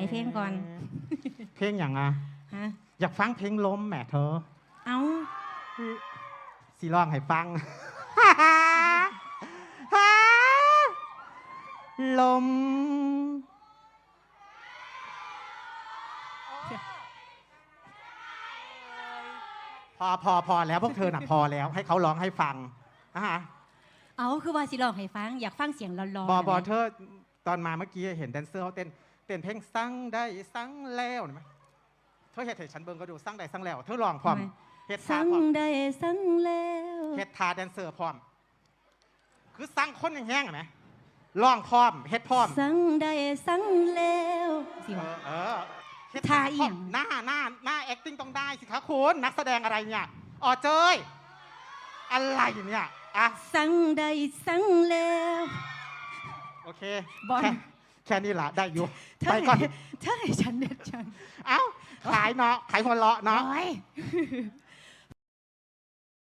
ายเพลงก่อน เพลงอย่างอะฮะ อยากฟังเพลงลมแหมเธอ เอาสีร้องให้ฟังลมพอพอพอแล้วพวกเธอน่ะพอแล้วให้เขาร้องให้ฟังอะเอาคือว่าสิร้องให้ฟังอยากฟังเสียงร้อนๆบอบอนะเธอ ตอนมาเมื่อกี้เห็นแดนเซอร์เขาเต้นเต้นเพลงสั่งได้สั่งแล้วเห็นไหมเธอเห็นเห็นฉันเบิ่งก็ดูสั่งได้สั่งแล้ว เธอลองพร้อมเฮ็ดท่าสั่งพร้อมได้สั่งแล้วเฮ็ดท่าแดนเซอร์พร้อม คือสั่งคนแห้งๆเห็นไหมร้องพร้อมเฮ็ดพร้อมสั่งได้สั่งแล้วสิเอวะอเออเฮ็ดท่าพร้อีหยัง หน้าหน้าหน้า acting ต้องได้สิคะคุณนักแสดงอะไรเนี่ยอ๋อเจยอะไรเนี่ยอะสั่งได้สั่งแล้วโอ เคบอล แค่แค่นี้ละได้อยู่เธอไปก่อนเธอให้ฉันเด็ดฉันเอ้าขายเนาะขายหัวเราะเนาะ โอ้ย